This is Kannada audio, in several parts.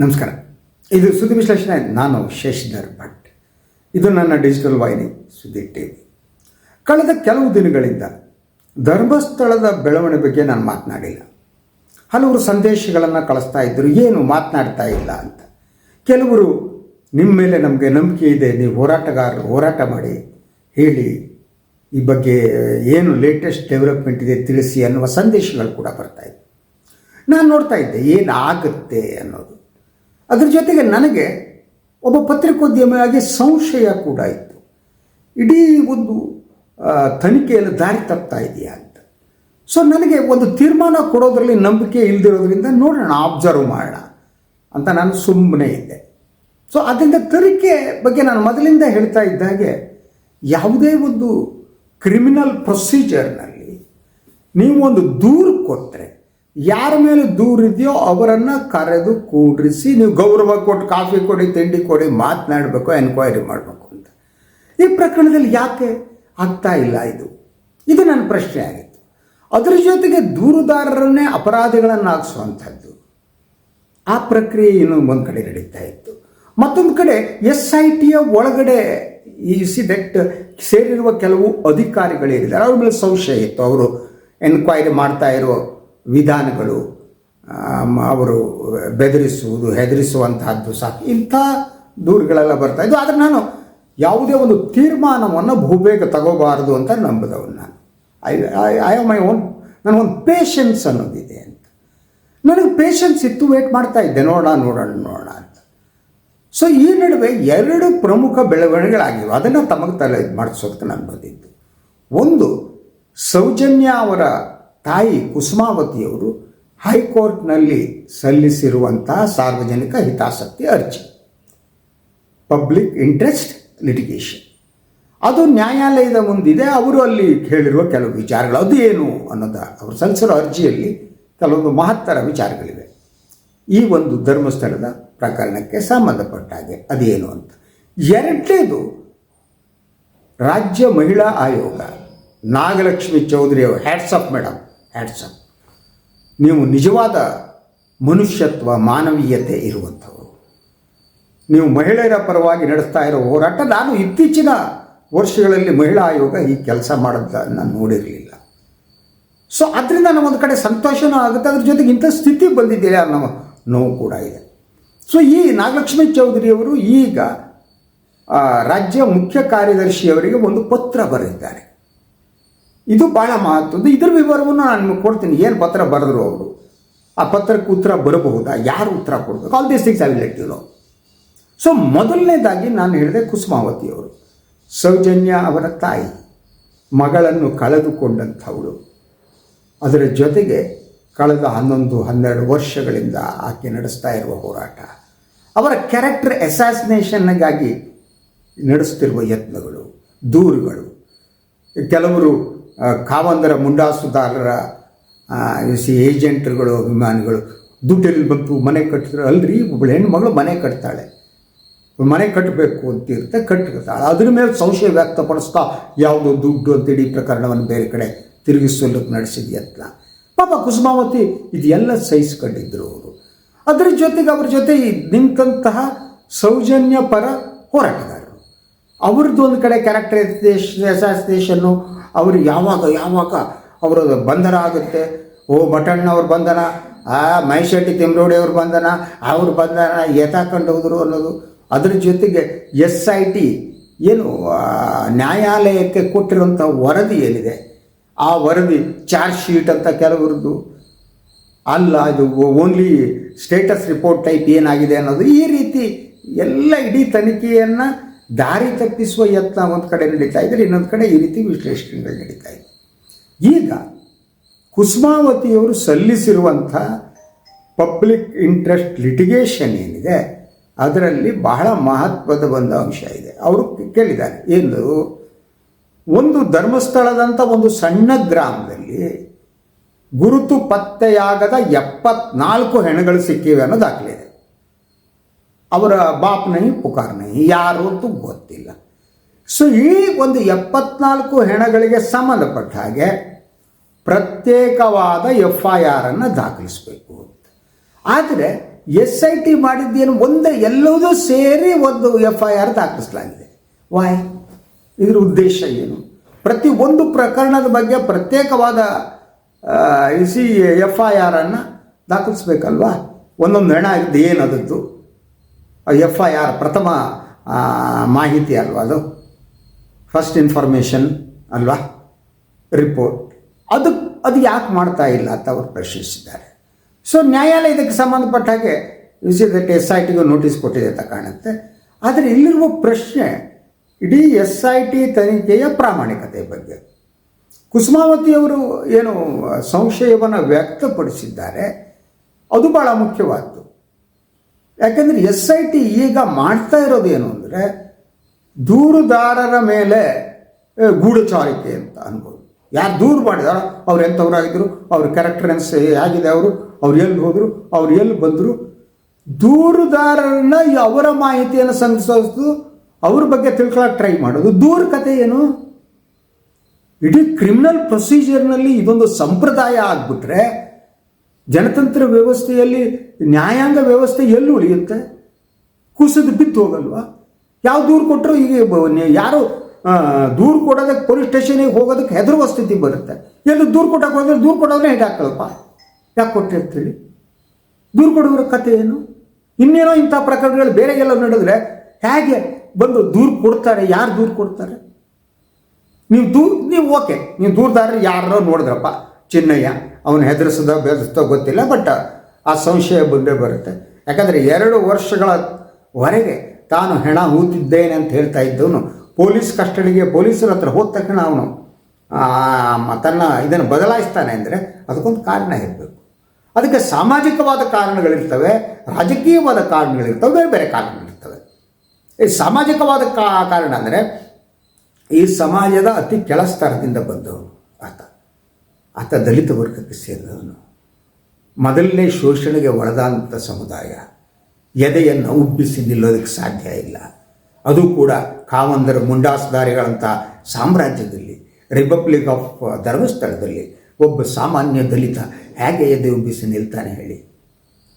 ನಮಸ್ಕಾರ. ಇದು ಸುದ್ದಿ ವಿಶ್ಲೇಷಣೆ. ನಾನು ಶಶಿಧರ್ ಭಟ್ ಇದು ನನ್ನ ಡಿಜಿಟಲ್ ವಾಹಿನಿ, ಸುದ್ದಿ ಟಿವಿ. ಕಳೆದ ಕೆಲವು ದಿನಗಳಿಂದ ಧರ್ಮಸ್ಥಳದ ಬೆಳವಣಿಗೆ ಬಗ್ಗೆ ನಾನು ಮಾತನಾಡಿಲ್ಲ. ಹಲವರು ಸಂದೇಶಗಳನ್ನು ಕಳಿಸ್ತಾ ಇದ್ದರು ಏನು ಮಾತನಾಡ್ತಾ ಇಲ್ಲ ಅಂತ. ಕೆಲವರು ನಿಮ್ಮ ಮೇಲೆ ನಮಗೆ ನಂಬಿಕೆ ಇದೆ. ನೀವು ಹೋರಾಟಗಾರರು, ಹೋರಾಟ ಮಾಡಿ. ಹೇಳಿ, ಈ ಬಗ್ಗೆ ಏನು ಲೇಟೆಸ್ಟ್ ಡೆವಲಪ್ಮೆಂಟ್ ಇದೆ ತಿಳಿಸಿ ಅನ್ನುವ ಸಂದೇಶಗಳು ಕೂಡ ಬರ್ತಾ ಇದೆ ನಾನು ನೋಡ್ತಾ ಇದ್ದೆ, ಏನಾಗುತ್ತೆ ಅನ್ನೋದು. ಅದ್ರ ಜೊತೆಗೆ ನನಗೆ ಒಬ್ಬ ಪತ್ರಿಕೋದ್ಯಮಿಯಾಗಿ ಸಂಶಯ ಕೂಡ ಇತ್ತು. ಇಡೀ ಒಂದು ತನಿಖೆಯಲ್ಲಿ ದಾರಿ ತಪ್ತಾ ಇದೆಯಾ ಅಂತ. ಸೊ ನನಗೆ ಒಂದು ತೀರ್ಮಾನ ಕೊಡೋದರಲ್ಲಿ ನಂಬಿಕೆ ಇಲ್ದಿರೋದ್ರಿಂದ ನೋಡೋಣ ಅಬ್ಸರ್ವ್ ಮಾಡೋಣ ಅಂತ ನಾನು ಸುಮ್ಮನೆ ಇದ್ದೆ. ಸೊ ಅದರಿಂದ ತನಿಖೆ ಬಗ್ಗೆ ನಾನು ಮೊದಲಿಂದ ಹೇಳ್ತಾ ಇದ್ದಾಗೆ ಯಾವುದೇ ಒಂದು ಕ್ರಿಮಿನಲ್ ಪ್ರೊಸೀಜರ್ನಲ್ಲಿ ನೀವು ಒಂದು ದೂರು ಕೊಟ್ಟರೆ ಯಾರ ಮೇಲೆ ದೂರ ಇದೆಯೋ ಅವರನ್ನು ಕರೆದು ಕೂಡಿಸಿ ನೀವು ಗೌರವ ಕೊಟ್ಟು, ಕಾಫಿ ಕೊಡಿ, ತಿಂಡಿ ಕೊಡಿ, ಮಾತನಾಡಬೇಕು ಎನ್ಕ್ವೈರಿ ಮಾಡಬೇಕು ಅಂತ. ಈ ಪ್ರಕರಣದಲ್ಲಿ ಯಾಕೆ ಆಗ್ತಾ ಇಲ್ಲ ಇದು? ಇದು ನನ್ನ ಪ್ರಶ್ನೆ ಆಗಿತ್ತು. ಅದರ ಜೊತೆಗೆ ದೂರುದಾರರನ್ನೇ ಅಪರಾಧಿಗಳನ್ನಾಗಿಸುವಂಥದ್ದು ಆ ಪ್ರಕ್ರಿಯೆ ಇನ್ನೊಂದು ಒಂದು ಕಡೆ ನಡೀತಾ ಇತ್ತು. ಮತ್ತೊಂದು ಕಡೆ ಎಸ್ ಐ ಟಿಯ ಒಳಗಡೆ ಈ ಸಿ ಸೇರಿರುವ ಕೆಲವು ಅಧಿಕಾರಿಗಳೇನಿದ್ದಾರೆ ಅವ್ರ ಮೇಲೆ ಸಂಶಯ ಇತ್ತು. ಅವರು ಎನ್ಕ್ವೈರಿ ಮಾಡ್ತಾ ಇರೋ ವಿಧಾನಗಳು ಅವರು ಬೆದರಿಸುವುದು, ಹೆದರಿಸುವಂತಹದ್ದು ಸಾಕು ಇಂಥ ದೂರುಗಳೆಲ್ಲ ಬರ್ತಾ ಇದ್ದು ಆದರೆ ನಾನು ಯಾವುದೇ ಒಂದು ತೀರ್ಮಾನವನ್ನು ಬಹುಬೇಗ ತಗೋಬಾರದು ಅಂತ ನಂಬಿದವನು ನಾನು. ಐ ಐ ಮೈ ಓನ್ ನನಗೊಂದು ಪೇಷನ್ಸ್ ಅನ್ನೋದಿದೆ ಅಂತ. ನನಗೆ ಪೇಷನ್ಸ್ ಇತ್ತು ವೇಟ್ ಮಾಡ್ತಾ ಇದ್ದೆ, ನೋಡೋಣ ನೋಡೋಣ ನೋಡೋಣ ಅಂತ. ಸೊ ಈ ನಡುವೆ ಎರಡು ಪ್ರಮುಖ ಬೆಳವಣಿಗೆಗಳಾಗಿವೆ. ಅದನ್ನು ತಮಗೆ ತಲೆ ಮಾಡಿಸೋದಕ್ಕೆ ನಾನು ಬಂದಿದ್ದು. ಒಂದು, ಸೌಜನ್ಯ ಅವರ ತಾಯಿ ಕುಸುಮಾವತಿಯವರು ಹೈಕೋರ್ಟ್ನಲ್ಲಿ ಸಲ್ಲಿಸಿರುವಂತಹ ಸಾರ್ವಜನಿಕ ಹಿತಾಸಕ್ತಿ ಅರ್ಜಿ. Public interest litigation. ಅದು ನ್ಯಾಯಾಲಯದ ಮುಂದಿದೆ, ಅವರು ಅಲ್ಲಿ ಹೇಳಿರುವ ಕೆಲವು ವಿಚಾರಗಳು. ಅದು ಏನು ಅನ್ನೋದ, ಅವರು ಸಲ್ಲಿಸಿರೋ ಅರ್ಜಿಯಲ್ಲಿ ಕೆಲವೊಂದು ಮಹತ್ತರ ವಿಚಾರಗಳಿವೆ. ಈ ಒಂದು ಧರ್ಮಸ್ಥಳದ ಪ್ರಕರಣಕ್ಕೆ ಸಂಬಂಧಪಟ್ಟ ಹಾಗೆ ಅದೇನು ಅಂತ. ಎರಡನೇದು, ರಾಜ್ಯ ಮಹಿಳಾ ಆಯೋಗ. ನಾಗಲಕ್ಷ್ಮಿ ಚೌಧರಿ ಅವರು ಹ್ಯಾಟ್ಸ್ ಅಪ್ ಮೇಡಮ್ ಅಪ್ ನೀವು ನಿಜವಾದ ಮನುಷ್ಯತ್ವ, ಮಾನವೀಯತೆ ಇರುವಂಥವರು. ನೀವು ಮಹಿಳೆಯರ ಪರವಾಗಿ ನಡೆಸ್ತಾ ಇರೋ ಹೋರಾಟ ನಾನು ಇತ್ತೀಚಿನ ವರ್ಷಗಳಲ್ಲಿ ಮಹಿಳಾ ಆಯೋಗ ಈ ಕೆಲಸ ಮಾಡೋದನ್ನು ನೋಡಿರಲಿಲ್ಲ. ಸೊ ಅದರಿಂದ ನಮ್ಮೊಂದು ಕಡೆ ಸಂತೋಷನೂ ಆಗುತ್ತೆ, ಅದ್ರ ಜೊತೆಗೆ ಇಂಥ ಸ್ಥಿತಿ ಬಂದಿದ್ದೀರಾ ಅನ್ನೋ ನೋವು ಕೂಡ ಇದೆ. ಸೊ ಈ ನಾಗಲಕ್ಷ್ಮಿ ಚೌಧರಿಯವರು ಈಗ ರಾಜ್ಯ ಮುಖ್ಯ ಕಾರ್ಯದರ್ಶಿಯವರಿಗೆ ಒಂದು ಪತ್ರ ಬರೆದಿದ್ದಾರೆ. ಇದು ಭಾಳ ಮಹತ್ವದ್ದು. ಇದರ ವಿವರವನ್ನು ನಾನು ಕೊಡ್ತೀನಿ. ಏನು ಪತ್ರ ಬರೆದ್ರು ಅವರು? ಆ ಪತ್ರಕ್ಕೆ ಉತ್ತರ ಬರಬಹುದಾ? ಯಾರು ಉತ್ತರ ಕೊಡಬೇಕು? All this things I will let you know so ಮೊದಲನೇದಾಗಿ ನಾನು ಹೇಳಿದೆ ಕುಸುಮಾವತಿಯವರು ಸೌಜನ್ಯ ಅವರ ತಾಯಿ, ಮಗಳನ್ನು ಕಳೆದುಕೊಂಡಂಥವಳು. ಅದರ ಜೊತೆಗೆ ಕಳೆದ ಹನ್ನೊಂದು, ಹನ್ನೆರಡು ವರ್ಷಗಳಿಂದ ಆಕೆ ನಡೆಸ್ತಾ ಇರುವ ಹೋರಾಟ. ಅವರ ಕ್ಯಾರೆಕ್ಟರ್ ಅಸಾಸಿನೇಷನ್ಗಾಗಿ ನಡೆಸ್ತಿರುವ ಯತ್ನಗಳು, ದೂರುಗಳು. ಕೆಲವರು ಕಾವಂದರ ಮುಂಡಾಸುದಾರರ ಸಿ ಏಜೆಂಟ್ರುಗಳು, ಅಭಿಮಾನಿಗಳು, ದುಡ್ಡೆಲ್ಲಿ ಬಂತು ಮನೆ ಕಟ್ಟಿದ್ರು, ಅಲ್ರಿ ಒಬ್ಬಳು ಹೆಣ್ಣು ಮನೆ ಕಟ್ತಾಳೆ. ಮನೆ ಕಟ್ಟಬೇಕು ಅಂತ ಅಂತಿರುತ್ತೆ, ಕಟ್ಟಿರ್ತಾಳೆ. ಅದ್ರ ಮೇಲೆ ಸಂಶಯ ವ್ಯಕ್ತಪಡಿಸ್ತಾ ಯಾವುದೋ ದುಡ್ಡು ಅಂತ ಇಡೀ ಪ್ರಕರಣವನ್ನು ಬೇರೆ ಕಡೆ ತಿರುಗಿಸಲಿಕ್ಕೆ ನಡೆಸಿದ ಯತ್ನ ಪಾಪ ಕುಸುಮಾವತಿ ಇದೆಲ್ಲ ಸಹಿಸಿಕೊಂಡಿದ್ದರು ಅವರು. ಅದರ ಜೊತೆಗೆ ಅವ್ರ ಜೊತೆ ನಿಂತಹ ಸೌಜನ್ಯ ಪರ ಹೋರಾಟಗಾರರು ಅವ್ರದ್ದು ಒಂದು ಕಡೆ ಕ್ಯಾರೆಕ್ಟರೈಸೇಷನ್ ಅಸಾಸಿನೇಷನ್ನು ಅವರು ಯಾವಾಗ ಯಾವಾಗ ಅವರ ಬಂಧನ ಆಗುತ್ತೆ? ಓ ಅವ್ರ ಬಂಧನ, ಆ ಮೈಶೆಟ್ಟಿ ತಿಮ್ರೋಡಿ ಅವ್ರ ಬಂಧನ ಅವ್ರ ಬಂಧನ ಎತ್ತಾಕೊಂಡು ಹೋದರು ಅನ್ನೋದು. ಅದ್ರ ಜೊತೆಗೆ ಎಸ್ ಐ ಟಿ ಏನು ನ್ಯಾಯಾಲಯಕ್ಕೆ ಕೊಟ್ಟಿರುವಂಥ ವರದಿ ಏನಿದೆ? ಆ ವರದಿ ಚಾರ್ಜ್ ಶೀಟ್ ಅಂತ ಕೆಲವರದ್ದು. ಅಲ್ಲ, ಇದು ಓನ್ಲಿ ಸ್ಟೇಟಸ್ ರಿಪೋರ್ಟ್ ಟೈಪ್ ಏನಾಗಿದೆ ಅನ್ನೋದು. ಈ ರೀತಿ ಎಲ್ಲ ಇಡೀ ತನಿಖೆಯನ್ನು ದಾರಿ ತಪ್ಪಿಸುವ ಯತ್ನ ಒಂದು ಕಡೆ ನಡೀತಾ ಇದ್ದರೆ ಇನ್ನೊಂದು ಕಡೆ ಈ ರೀತಿ ವಿಶ್ಲೇಷಣೆಗಳು ನಡೀತಾ ಇದೆ ಈಗ ಕುಸುಮಾವತಿಯವರು ಸಲ್ಲಿಸಿರುವಂಥ ಪಬ್ಲಿಕ್ ಇಂಟ್ರೆಸ್ಟ್ ಲಿಟಿಗೇಷನ್ ಏನಿದೆ, ಅದರಲ್ಲಿ ಬಹಳ ಮಹತ್ವದ ಒಂದು ಅಂಶ ಇದೆ. ಅವರು ಕೇಳಿದ್ದಾರೆ, ಏನು? ಒಂದು ಧರ್ಮಸ್ಥಳದಂಥ ಒಂದು ಸಣ್ಣ ಗ್ರಾಮದಲ್ಲಿ ಗುರುತು ಪತ್ತೆಯಾಗದ ಎಪ್ಪತ್ನಾಲ್ಕು ಹೆಣಗಳು ಸಿಕ್ಕಿವೆ ಅನ್ನೋ ದಾಖಲೆ ಇದೆ. ಅವರ ಬಾಪ್ ನಹಿ ಪುಕಾರ್ ನಹಿ ಯಾರು ಅಂತ ಗೊತ್ತಿಲ್ಲ. ಸೊ, ಈ ಒಂದು ಎಪ್ಪತ್ನಾಲ್ಕು ಹೆಣಗಳಿಗೆ ಸಂಬಂಧಪಟ್ಟ ಹಾಗೆ ಪ್ರತ್ಯೇಕವಾದ ಎಫ್ ಐ ಆರನ್ನು ದಾಖಲಿಸಬೇಕು ಆದರೆ ಎಸ್ ಐ ಟಿ ಮಾಡಿದ್ದೇನು ಒಂದೇ ಎಲ್ಲದೂ ಸೇರಿ ಒಂದು ಎಫ್ ಐ ಆರ್ ದಾಖಲಿಸಲಾಗಿದೆ. ವಾಯ್ ಇದ್ರ ಉದ್ದೇಶ ಏನು? ಪ್ರತಿ ಒಂದು ಪ್ರಕರಣದ ಬಗ್ಗೆ ಪ್ರತ್ಯೇಕವಾದ ಸಿ ಎಫ್ ಐ ಆರನ್ನು ದಾಖಲಿಸ್ಬೇಕಲ್ವಾ? ಒಂದೊಂದು ಹೆಣ ಇದ್ದು ಏನದದ್ದು ಎಫ್ ಐ ಆರ್ ಪ್ರಥಮ ಮಾಹಿತಿ ಅಲ್ವಾ ಅದು? ಫಸ್ಟ್ ಇನ್ಫಾರ್ಮೇಷನ್ ಅಲ್ವಾ? ರಿಪೋರ್ಟ್ ಅದು ಅದು ಯಾಕೆ ಮಾಡ್ತಾ ಇಲ್ಲ ಅಂತ ಅವರು ಪ್ರಶ್ನಿಸಿದ್ದಾರೆ. ಸೊ ನ್ಯಾಯಾಲಯ ಇದಕ್ಕೆ ಸಂಬಂಧಪಟ್ಟ ಹಾಗೆ ವಿಸಿದಕ್ಕೆ ಎಸ್ ಐ ಟಿಗೂ ನೋಟಿಸ್ ಕೊಟ್ಟಿದೆ ಅಂತ ಕಾಣುತ್ತೆ. ಆದರೆ ಇಲ್ಲಿರುವ ಪ್ರಶ್ನೆ ಇಡೀ ಎಸ್ ಐ ಟಿ ತನಿಖೆಯ ಪ್ರಾಮಾಣಿಕತೆ ಬಗ್ಗೆ. ಕುಸುಮಾವತಿಯವರು ಏನು ಸಂಶಯವನ್ನು ವ್ಯಕ್ತಪಡಿಸಿದ್ದಾರೆ, ಅದು ಭಾಳ ಮುಖ್ಯವಾದ್ದು. ಯಾಕಂದರೆ ಎಸ್ ಐ ಟಿ ಈಗ ಮಾಡ್ತಾ ಇರೋದು ಏನು ಅಂದರೆ ದೂರುದಾರರ ಮೇಲೆ ಗೂಢಚಾರಿಕೆ ಅಂತ ಅನ್ಬೋದು. ಯಾರು ದೂರು ಮಾಡಿದಾರೋ ಅವ್ರು ಎಂಥವ್ರಾಗಿದ್ದರು ಅವ್ರ ಕ್ಯಾರೆಕ್ಟರೆನ್ಸ್ ಹೇಗಿದೆ ಅವರು, ಅವ್ರು ಎಲ್ಲಿ ಹೋದರು, ಅವ್ರು ಎಲ್ಲಿ ಬಂದರು, ದೂರುದಾರರನ್ನ ಅವರ ಮಾಹಿತಿಯನ್ನು ಸಂಗ್ರಹಿಸೋದು, ಅವ್ರ ಬಗ್ಗೆ ತಿಳ್ಕೊಳ್ಳೋಕೆ ಟ್ರೈ ಮಾಡೋದು. ದೂರ ಕತೆ ಏನು? ಇಡೀ ಕ್ರಿಮಿನಲ್ ಪ್ರೊಸೀಜರ್ನಲ್ಲಿ ಇದೊಂದು ಸಂಪ್ರದಾಯ ಆಗಿಬಿಟ್ರೆ, ಜನತಂತ್ರ ವ್ಯವಸ್ಥೆಯಲ್ಲಿ ನ್ಯಾಯಾಂಗ ವ್ಯವಸ್ಥೆ ಎಲ್ಲಿ ಉಳಿಯುತ್ತೆ? ಕುಸಿದು ಬಿದ್ದು ಹೋಗಲ್ವಾ? ಯಾವ ದೂರು ಕೊಟ್ಟರು ಈಗ ಯಾರು ದೂರು ಕೊಡೋದಕ್ಕೆ ಪೊಲೀಸ್ ಸ್ಟೇಷನಿಗೆ ಹೋಗೋದಕ್ಕೆ ಹೆದರುವ ಸ್ಥಿತಿ ಬರುತ್ತೆ. ಎಲ್ಲಿ ದೂರು ಕೊಟ್ಟಕ್ಕೆ ಹೋದ್ರೆ ದೂರು ಕೊಡೋದ್ರೆ ಹೇಗೆ ಹಾಕಲ್ಪ ಯಾಕೆ ಕೊಟ್ಟಿರ್ತೀವಿ ದೂರು ಕೊಡೋದ್ರ ಕತೆ ಏನು? ಇನ್ನೇನೋ ಇಂಥ ಪ್ರಕರಣಗಳು ಬೇರೆ ಎಲ್ಲ ನಡೆದ್ರೆ ಹೇಗೆ ಬಂದು ದೂರು ಕೊಡ್ತಾರೆ, ಯಾರು ದೂರು ಕೊಡ್ತಾರೆ? ನೀವು ದೂರ, ನೀವು ಓಕೆ, ನೀವು ದೂರದಾರ ಯಾರೋ ನೋಡಿದ್ರಪ್ಪ, ಚಿನ್ನಯ್ಯ, ಅವನು ಹೆದರಿಸದ, ಬೆದರಿಸದ ಗೊತ್ತಿಲ್ಲ, ಬಟ್ ಆ ಸಂಶಯ ಬಂದೇ ಬರುತ್ತೆ. ಯಾಕಂದರೆ ಎರಡು ವರ್ಷಗಳವರೆಗೆ ತಾನು ಹೆಣ ಹೂತಿದ್ದೇನೆ ಅಂತ ಹೇಳ್ತಾ ಇದ್ದವನು. ಪೊಲೀಸ್ ಕಸ್ಟಡಿಗೆ ಪೊಲೀಸರ ಹತ್ರ ಹೋದ ತಕ್ಷಣ ಅವನು ತನ್ನ ಇದನ್ನು ಬದಲಾಯಿಸ್ತಾನೆ ಅಂದರೆ ಅದಕ್ಕೊಂದು ಕಾರಣ ಇರಬೇಕು. ಅದಕ್ಕೆ ಸಾಮಾಜಿಕವಾದ ಕಾರಣಗಳಿರ್ತವೆ, ರಾಜಕೀಯವಾದ ಕಾರಣಗಳಿರ್ತವೆ, ಬೇರೆ ಬೇರೆ ಕಾರಣಗಳಿರ್ತವೆ. ಈ ಸಾಮಾಜಿಕವಾದ ಕಾ, ಕಾರಣ ಅಂದರೆ ಈ ಸಮಾಜದ ಅತಿ ಕೆಳ ಸ್ತರದಿಂದ ಬಂದವನು ಆತ. ಆತ ದಲಿತ ವರ್ಗಕ್ಕೆ ಸೇರಿದವನು. ಮೊದಲನೇ ಶೋಷಣೆಗೆ ಒಳಗಾದಂಥ ಸಮುದಾಯ ಎದೆಯನ್ನು ಉಬ್ಬಿಸಿ ನಿಲ್ಲೋದಕ್ಕೆ ಸಾಧ್ಯ ಇಲ್ಲ. ಅದು ಕೂಡ ಕಾವಂದರ ಮುಂಡಾಸುದಾರಿಗಳಂಥ ಸಾಮ್ರಾಜ್ಯದಲ್ಲಿ, ರಿಪಬ್ಲಿಕ್ ಆಫ್ ಧರ್ಮಸ್ಥಳದಲ್ಲಿ ಒಬ್ಬ ಸಾಮಾನ್ಯ ದಲಿತ ಹೇಗೆ ಎದೆ ಉಬ್ಬಿಸಿ ನಿಲ್ತಾನೆ ಹೇಳಿ?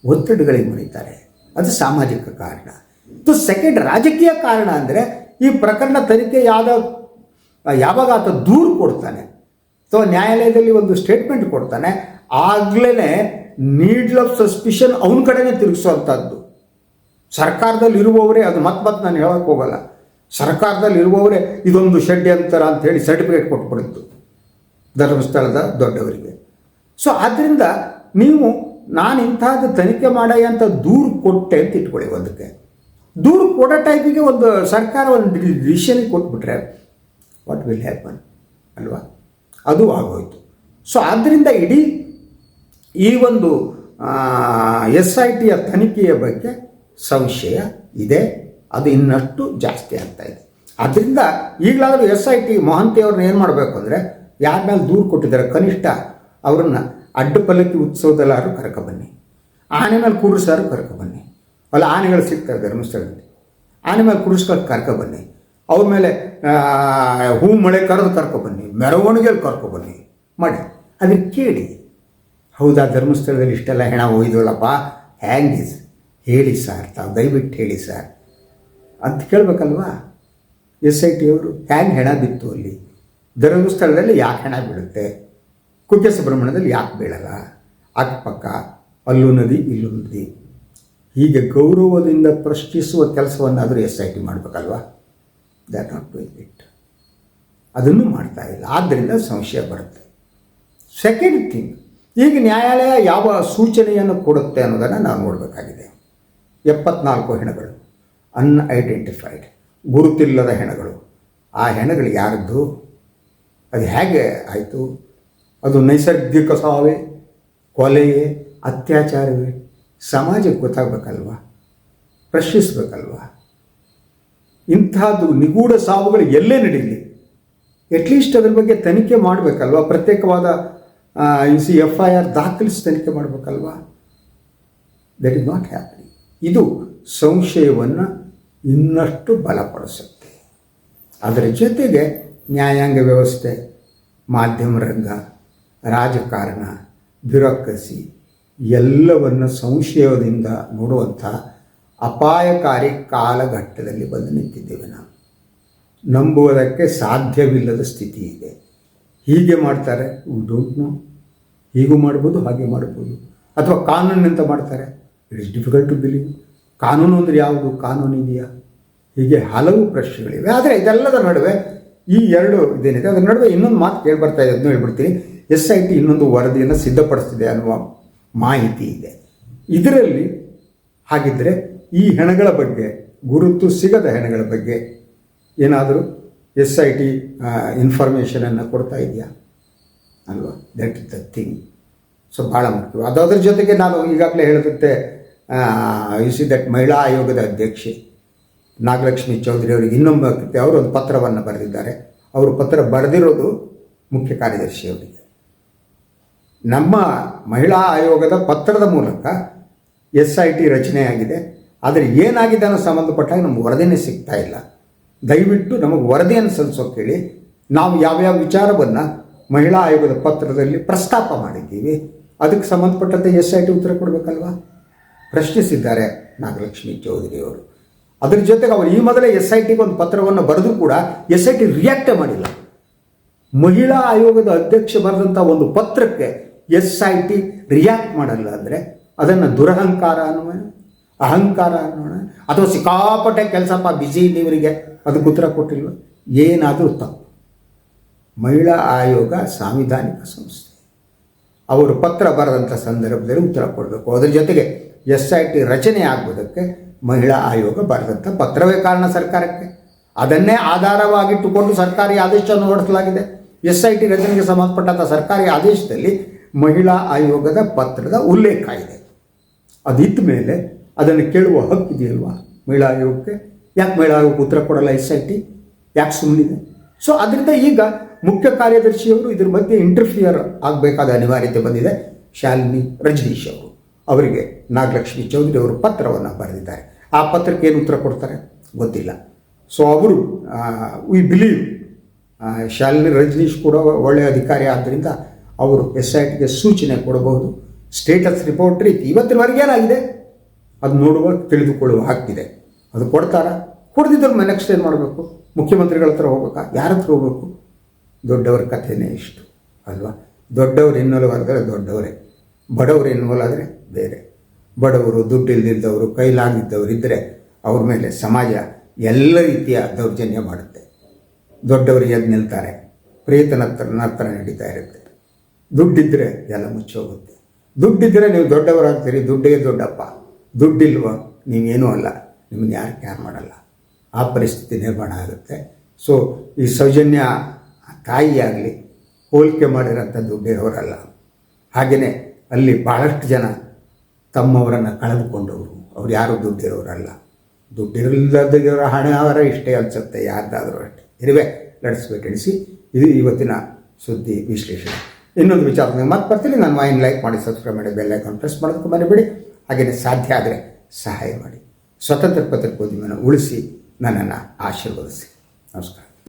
ಒತ್ತಡಗಳಿಗೆ ಮುನಿತಾರೆ ಅದು ಸಾಮಾಜಿಕ ಕಾರಣ. ಇದು ಸೆಕೆಂಡ್ ರಾಜಕೀಯ ಕಾರಣ ಅಂದರೆ ಈ ಪ್ರಕರಣ ತನಿಖೆ ಯಾವಾಗ ಆತ ದೂರು ಕೊಡ್ತಾನೆ? ಅಥವಾ ನ್ಯಾಯಾಲಯದಲ್ಲಿ ಒಂದು ಸ್ಟೇಟ್ಮೆಂಟ್ ಕೊಡ್ತಾನೆ ಆಗಲೇ ನೀಡ್ಲ್ ಆಫ್ ಸಸ್ಪಿಷನ್ ಅವನ ಕಡೆನೇ ತಿರುಗಿಸುವಂಥದ್ದು ಸರ್ಕಾರದಲ್ಲಿ ಇರುವವರೇ ಅದು ಮತ್ತೆ ಮತ್ತೆ ನಾನು ಹೇಳೋಕ್ಕೆ ಹೋಗಲ್ಲ. ಸರ್ಕಾರದಲ್ಲಿ ಇರುವವರೇ ಇದೊಂದು ಷಡ್ಯಂತರ ಅಂತ ಹೇಳಿ ಸರ್ಟಿಫಿಕೇಟ್ ಕೊಟ್ಬಿಡಿತ್ತು ಧರ್ಮಸ್ಥಳದ ದೊಡ್ಡವರಿಗೆ. ಸೊ ಆದ್ದರಿಂದ ನೀವು, ನಾನು ಇಂಥದ್ದು ತನಿಖೆ ಮಾಡಯ್ಯ ಅಂತ ದೂರು ಕೊಟ್ಟೆ ಅಂತ ಇಟ್ಕೊಳ್ಳಿ ಒಂದಕ್ಕೆ. ದೂರು ಕೊಡೋ ಟೈಪಿಗೆ ಒಂದು ಸರ್ಕಾರ ಒಂದು ಡಿಸಿಷನ್ ಕೊಟ್ಬಿಟ್ರೆ ವಾಟ್ ವಿಲ್ ಹ್ಯಾಪನ್ ಅಲ್ವಾ? ಅದು ಆಗೋಯ್ತು. ಸೊ ಆದ್ದರಿಂದ ಇಡೀ ಈ ಒಂದು ಎಸ್ ಐ ಟಿಯ ತನಿಖೆಯ ಬಗ್ಗೆ ಸಂಶಯ ಇದೆ. ಅದು ಇನ್ನಷ್ಟು ಜಾಸ್ತಿ ಆಗ್ತಾ ಇದೆ. ಅದರಿಂದ ಈಗಲಾದರೂ ಎಸ್ ಐ ಟಿ ಮೊಹಂತಿಯವ್ರನ್ನ ಏನು ಮಾಡಬೇಕು ಅಂದರೆ ಯಾರ ಮೇಲೆ ದೂರು ಕೊಟ್ಟಿದ್ದಾರೆ ಕನಿಷ್ಠ ಅವ್ರನ್ನ ಅಡ್ಡಪಲ್ಲಕ್ಕಿ ಉತ್ಸವದಲ್ಲಾದ್ರೂ ಕರ್ಕೊಬನ್ನಿ ಆನೆ ಮೇಲೆ ಕೂರಿಸಾರು ಕರ್ಕೊಬನ್ನಿ ಅಲ್ಲ, ಆನೆಗಳು ಸಿಗ್ತಾರೆ ಧರ್ಮಸ್ಥಳದಲ್ಲಿ ಆನೆ ಮೇಲೆ ಕೂರಿಸ್ಕೊಂಡು ಕರ್ಕೊಬನ್ನಿ ಅವ್ರ ಮೇಲೆ ಹೂ ಮಳೆ ಕರೆದು ಕರ್ಕೊಬನ್ನಿ ಮೆರವಣಿಗೆಯಲ್ಲಿ ಕರ್ಕೊಬನ್ನಿ ಮಾಡಿ. ಅದನ್ನು ಕೇಳಿ. ಹೌದಾ? ಧರ್ಮಸ್ಥಳದಲ್ಲಿ ಇಷ್ಟೆಲ್ಲ ಹೆಣ ಹ್ಯಾಂಗ್ ಹ್ಯಾಂಗಿಸ್ ಹೇಳಿ ಸರ್, ತಾವು ದಯವಿಟ್ಟು ಹೇಳಿ ಸರ್. ಅಂತ ಕೇಳಬೇಕಲ್ವಾ? ಎಸ್ ಐ ಟಿಯವರು ಹ್ಯಾಂಗೆ ಹೆಣ ಬಿತ್ತು ಅಲ್ಲಿ? ಧರ್ಮಸ್ಥಳದಲ್ಲಿ ಯಾಕೆ ಹೆಣ ಬೀಳುತ್ತೆ? ಕುಕ್ಕೆ ಸುಬ್ರಹ್ಮಣ್ಯದಲ್ಲಿ ಯಾಕೆ ಬೀಳಲ್ಲ? ಅಕ್ಕಪಕ್ಕ, ಅಲ್ಲೂ ನದಿ, ಇಲ್ಲೂ ನದಿ. ಹೀಗೆ ಗೌರವದಿಂದ ಪ್ರಶ್ನಿಸುವ ಕೆಲಸವನ್ನಾದರೂ ಎಸ್ ಐ ಟಿ ಮಾಡಬೇಕಲ್ವಾ? ದ್ಯಾಟ್ ನಾಟ್ ಡೂಯಿಂಗ್ ಇಟ್ ಅದನ್ನು ಮಾಡ್ತಾ ಇಲ್ಲ. ಆದ್ದರಿಂದ ಸಂಶಯ ಬರುತ್ತೆ. ಸೆಕೆಂಡ್ ಥಿಂಗ್ ಈಗ ನ್ಯಾಯಾಲಯ ಯಾವ ಸೂಚನೆಯನ್ನು ಕೊಡುತ್ತೆ ಅನ್ನೋದನ್ನು ನಾವು ನೋಡಬೇಕಾಗಿದೆ. ಎಪ್ಪತ್ನಾಲ್ಕು ಹೆಣಗಳು ಅನ್ಐಡೆಂಟಿಫೈಡ್ ಗುರುತಿಲ್ಲದ ಹೆಣಗಳು. ಆ ಹೆಣಗಳು ಯಾರದ್ದು? ಅದು ಹೇಗೆ ಆಯಿತು? ಅದು ನೈಸರ್ಗಿಕ ಸಾವೇ? ಕೊಲೆಯೇ? ಅತ್ಯಾಚಾರವೇ? ಸಮಾಜಕ್ಕೆ ಗೊತ್ತಾಗಬೇಕಲ್ವ? ಪ್ರಶ್ನಿಸಬೇಕಲ್ವ? ಇಂಥದ್ದು ನಿಗೂಢ ಸಾವುಗಳು ಎಲ್ಲೇ ನಡೀಲಿ ಅಟ್ಲೀಸ್ಟ್ ಅದ್ರ ಬಗ್ಗೆ ತನಿಖೆ ಮಾಡಬೇಕಲ್ವಾ? ಪ್ರತ್ಯೇಕವಾದ ಸಿ ಎಫ್ ಐ ಆರ್ ದಾಖಲಿಸಿ ತನಿಖೆ ಮಾಡಬೇಕಲ್ವಾ? ದಟ್ ಇಸ್ ನಾಟ್ ಹ್ಯಾಪನಿಂಗ್ ಇದು ಸಂಶಯವನ್ನು ಇನ್ನಷ್ಟು ಬಲಪಡಿಸುತ್ತೆ. ಅದರ ಜೊತೆಗೆ ನ್ಯಾಯಾಂಗ ವ್ಯವಸ್ಥೆ, ಮಾಧ್ಯಮ ರಂಗ, ರಾಜಕಾರಣ, ಬ್ಯೂರೋಕ್ರಸಿ, ಎಲ್ಲವನ್ನು ಸಂಶಯದಿಂದ ನೋಡುವಂಥ ಅಪಾಯಕಾರಿ ಕಾಲಘಟ್ಟದಲ್ಲಿ ಬಂದು ನಿಂತಿದ್ದೇವೆ ನಾವು. ನಂಬುವುದಕ್ಕೆ ಸಾಧ್ಯವಿಲ್ಲದ ಸ್ಥಿತಿ ಇದೆ. ಹೀಗೆ ಮಾಡ್ತಾರೆ ಡೋಂಟ್ ನೋ ಹೀಗೂ ಮಾಡ್ಬೋದು, ಹಾಗೆ ಮಾಡ್ಬೋದು. ಅಥವಾ ಕಾನೂನು ಅಂತ ಮಾಡ್ತಾರೆ? It is difficult to believe ಕಾನೂನು ಅಂದರೆ ಯಾವುದು? ಕಾನೂನು ಇದೆಯಾ? ಹೀಗೆ ಹಲವು ಪ್ರಶ್ನೆಗಳಿವೆ. ಆದರೆ ಇದೆಲ್ಲದ ನಡುವೆ ಈ ಎರಡು ಇದೇನಿದೆ? ಅದರ ನಡುವೆ ಇನ್ನೊಂದು ಮಾತು ಕೇಳಿ ಬರ್ತಾ ಇದೆ, ಅದನ್ನು ಹೇಳ್ಬಿಡ್ತೀನಿ. ಎಸ್ ಐ ಟಿ ಇನ್ನೊಂದು ವರದಿಯನ್ನು ಸಿದ್ಧಪಡಿಸ್ತಿದೆ ಅನ್ನುವ ಮಾಹಿತಿ ಇದೆ. ಇದರಲ್ಲಿ ಹಾಗಿದ್ದರೆ ಈ ಹೆಣಗಳ ಬಗ್ಗೆ, ಗುರುತು ಸಿಗದ ಹೆಣಗಳ ಬಗ್ಗೆ ಏನಾದರೂ ಎಸ್ ಐ ಟಿ ಇನ್ಫಾರ್ಮೇಷನನ್ನು ಕೊಡ್ತಾ ಇದೆಯಾ? ಅಲ್ವಾ? That is the thing so ಭಾಳ ಮುಖ್ಯ. ಅದರ ಜೊತೆಗೆ ನಾನು ಈಗಾಗಲೇ ಹೇಳಿದಂತೆ ಯು ಸಿ ದಟ್ ಮಹಿಳಾ ಆಯೋಗದ ಅಧ್ಯಕ್ಷೆ ನಾಗಲಕ್ಷ್ಮಿ ಚೌಧರಿ ಅವರಿಗೆ ಇನ್ನೊಮ್ಮೆ ಅವರು ಒಂದು ಪತ್ರವನ್ನು ಬರೆದಿದ್ದಾರೆ. ಅವರು ಪತ್ರ ಬರೆದಿರೋದು ಮುಖ್ಯ ಕಾರ್ಯದರ್ಶಿ ಅವರಿಗೆ. ನಮ್ಮ ಮಹಿಳಾ ಆಯೋಗದ ಪತ್ರದ ಮೂಲಕ ಎಸ್ ಐ ಟಿ ರಚನೆಯಾಗಿದೆ. ಆದರೆ ಏನಾಗಿದೆ ಅನ್ನೋ ಸಂಬಂಧಪಟ್ಟಾಗ ನಮ್ಗೆ ವರದಿನೇ ಸಿಗ್ತಾ ಇಲ್ಲ. ದಯವಿಟ್ಟು ನಮಗೆ ವರದಿಯನ್ನು ಸಲ್ಲಿಸೋಕೆ ಹೇಳಿ ನಾವು ಯಾವ್ಯಾವ ವಿಚಾರವನ್ನು ಮಹಿಳಾ ಆಯೋಗದ ಪತ್ರದಲ್ಲಿ ಪ್ರಸ್ತಾಪ ಮಾಡಿದ್ದೀವಿ, ಅದಕ್ಕೆ ಸಂಬಂಧಪಟ್ಟಂತೆ ಎಸ್ ಐ ಟಿ ಉತ್ತರ ಕೊಡಬೇಕಲ್ವಾ? ಪ್ರಶ್ನಿಸಿದ್ದಾರೆ ನಾಗಲಕ್ಷ್ಮಿ ಚೌಧರಿ ಅವರು. ಅದ್ರ ಜೊತೆಗೆ ಅವರು ಈ ಮೊದಲೇ ಎಸ್ ಐ ಟಿಗೆ ಒಂದು ಪತ್ರವನ್ನು ಬರೆದು ಕೂಡ ಎಸ್ ಐ ಟಿ ರಿಯಾಕ್ಟೇ ಮಾಡಿಲ್ಲ. ಮಹಿಳಾ ಆಯೋಗದ ಅಧ್ಯಕ್ಷ ಬರೆದಂಥ ಒಂದು ಪತ್ರಕ್ಕೆ ಎಸ್ ಐ ಟಿ ರಿಯಾಕ್ಟ್ ಮಾಡಲ್ಲ ಅಂದರೆ ಅದನ್ನು ದುರಹಂಕಾರ ಅನ್ನೋಣ, ಅಹಂಕಾರ ಅನ್ನೋಣ, ಅಥವಾ ಸಿಕ್ಕಾಪಟ್ಟೆ ಕೆಲಸಪ್ಪ ಬಿಸಿ ಇವರಿಗೆ ಅದಕ್ಕೆ ಉತ್ತರ ಕೊಟ್ಟಿಲ್ವ ಏನಾದರೂ ತಪ್ಪು. ಮಹಿಳಾ ಆಯೋಗ ಸಾಂವಿಧಾನಿಕ ಸಂಸ್ಥೆ. ಅವರು ಪತ್ರ ಬರೆದಂಥ ಸಂದರ್ಭದಲ್ಲಿ ಉತ್ತರ ಕೊಡಬೇಕು. ಅದರ ಜೊತೆಗೆ ಎಸ್ ಐ ಟಿ ರಚನೆ ಆಗುವುದಕ್ಕೆ ಮಹಿಳಾ ಆಯೋಗ ಬರೆದಂಥ ಪತ್ರವೇ ಕಾರಣ ಸರ್ಕಾರಕ್ಕೆ. ಅದನ್ನೇ ಆಧಾರವಾಗಿಟ್ಟುಕೊಂಡು ಸರ್ಕಾರಿ ಆದೇಶವನ್ನು ಹೊರಡಿಸಲಾಗಿದೆ. ಎಸ್ ಐ ಟಿ ರಚನೆಗೆ ಸಂಬಂಧಪಟ್ಟಂಥ ಸರ್ಕಾರಿ ಆದೇಶದಲ್ಲಿ ಮಹಿಳಾ ಆಯೋಗದ ಪತ್ರದ ಉಲ್ಲೇಖ ಇದೆ. ಅದಿದ್ದ ಮೇಲೆ ಅದನ್ನು ಕೇಳುವ ಹಕ್ಕಿದೆಯಲ್ವಾ ಮಹಿಳಾ ಆಯೋಗಕ್ಕೆ? ಯಾಕೆ ಆಯೋಗಕ್ಕೆ ಉತ್ತರ ಕೊಡಲ್ಲ ಎಸ್ ಐ ಟಿ? ಯಾಕೆ ಸುಮ್ಮನಿದೆ ಸೊ ಅದರಿಂದ ಈಗ ಮುಖ್ಯ ಕಾರ್ಯದರ್ಶಿಯವರು ಇದ್ರ ಮಧ್ಯೆ ಇಂಟರ್ಫಿಯರ್ ಆಗಬೇಕಾದ ಅನಿವಾರ್ಯತೆ ಬಂದಿದೆ. ಶಾಲಿನಿ ರಜನೀಶ್ ಅವರು ಅವರಿಗೆ ನಾಗಲಕ್ಷ್ಮಿ ಚೌಧರಿ ಅವರು ಪತ್ರವನ್ನು ಬರೆದಿದ್ದಾರೆ. ಆ ಪತ್ರಕ್ಕೆ ಏನು ಉತ್ತರ ಕೊಡ್ತಾರೆ? ಗೊತ್ತಿಲ್ಲ. ಸೊ ಅವರು ವಿ ಬಿಲೀವ್ ಶಾಲಿನಿ ರಜನೀಶ್ ಕೂಡ ಒಳ್ಳೆಯ ಅಧಿಕಾರಿ ಆದ್ದರಿಂದ ಅವರು ಎಸ್ ಐ ಟಿಗೆ ಸೂಚನೆ ಕೊಡಬಹುದು. ಸ್ಟೇಟಸ್ ರಿಪೋರ್ಟ್ ರೀತಿ ಇವತ್ತಿನವರೆಗೆ ಏನಾಗಿದೆ? ಅದು ನೋಡುವ, ತಿಳಿದುಕೊಳ್ಳುವ ಹಕ್ಕಿದೆ. ಅದು ಕೊಡ್ತಾರಾ. ಕೊಡದಿದ್ದರೆ ನೆಕ್ಸ್ಟ್ ಏನು ಮಾಡಬೇಕು? ಮುಖ್ಯಮಂತ್ರಿಗಳ ಹತ್ರ ಹೋಗ್ಬೇಕಾ? ಯಾರ ಹತ್ರ ಹೋಗ್ಬೇಕು? ದೊಡ್ಡವರ ಕಥೆನೇ ಇಷ್ಟು, ಅಲ್ವಾ? ದೊಡ್ಡವ್ರು ಇನ್ವಾಲ್ವ್ ಆದರೆ ದೊಡ್ಡವರೇ. ಬಡವರು ಇನ್ವಾಲ್ವ್ ಆದರೆ ಬೇರೆ. ಬಡವರು ದುಡ್ಡು ಇಲ್ದಿದ್ದವರು, ಕೈಲಾಗಿದ್ದವರು ಇದ್ದರೆ ಅವ್ರ ಮೇಲೆ ಸಮಾಜ ಎಲ್ಲ ರೀತಿಯ ದೌರ್ಜನ್ಯ ಮಾಡುತ್ತೆ. ದೊಡ್ಡವರು ಎದ್ದು ನಿಲ್ತಾರೆ. ಪ್ರೀತನತ್ರ ನತ್ರ ನಡೀತಾ ಇರುತ್ತೆ. ದುಡ್ಡಿದ್ದರೆ ಎಲ್ಲ ಮುಚ್ಚೋಗುತ್ತೆ. ದುಡ್ಡಿದ್ದರೆ ನೀವು ದೊಡ್ಡವರಾಗ್ತೀರಿ, ದುಡ್ಡೇ ದೊಡ್ಡಪ್ಪ. ದುಡ್ಡಿಲ್ವ, ನೀವೇನೂ ಅಲ್ಲ. ನಿಮ್ಮನ್ನು ಯಾರು ಕೇರ್ ಮಾಡಲ್ಲ. ಆ ಪರಿಸ್ಥಿತಿ ನಿರ್ಮಾಣ ಆಗುತ್ತೆ. ಸೊ ಈ ಸೌಜನ್ಯ ತಾಯಿಯಾಗಲಿ ಹೋಲಿಕೆ ಮಾಡಿರೋಂಥ ದುಡ್ಡಿರೋರಲ್ಲ. ಹಾಗೆಯೇ ಅಲ್ಲಿ ಭಾಳಷ್ಟು ಜನ ತಮ್ಮವರನ್ನು ಕಳೆದುಕೊಂಡವರು. ಅವ್ರು ಯಾರು ದುಡ್ಡಿರೋರಲ್ಲ. ದುಡ್ಡಿರಲಿಲ್ಲದಿರೋ ಹಣವರ ಇಷ್ಟೇ ಅನಿಸುತ್ತೆ, ಯಾರ್ದಾದರೂ ಅಷ್ಟೇ. ಇರುವೆ ನಡೆಸ್ಬೇಕು ಎಣಿಸಿ ಇದು ಇವತ್ತಿನ ಸುದ್ದಿ ವಿಶ್ಲೇಷಣೆ. ಇನ್ನೊಂದು ವಿಚಾರದಲ್ಲಿ ಮತ್ತೆ ಬರ್ತೀನಿ. ನಾನು ವಾಯಿನ್ ಲೈಕ್ ಮಾಡಿ ಸಬ್ಸ್ಕ್ರೈಬ್ ಮಾಡಿ ಬೆಲ್ ಐಕಾನ್ ಪ್ರೆಸ್ ಮಾಡೋದಕ್ಕೆ ಮರಿಬೇಡಿ. ಹಾಗೆಯೇ ಸಾಧ್ಯ ಆದರೆ ಸಹಾಯ ಮಾಡಿ. ಸ್ವತಂತ್ರ ಪತ್ರಿಕೋದ್ಯಮವನ್ನು ಉಳಿಸಿ ನನ್ನನ್ನು ಆಶೀರ್ವದಿಸಿ. ನಮಸ್ಕಾರ.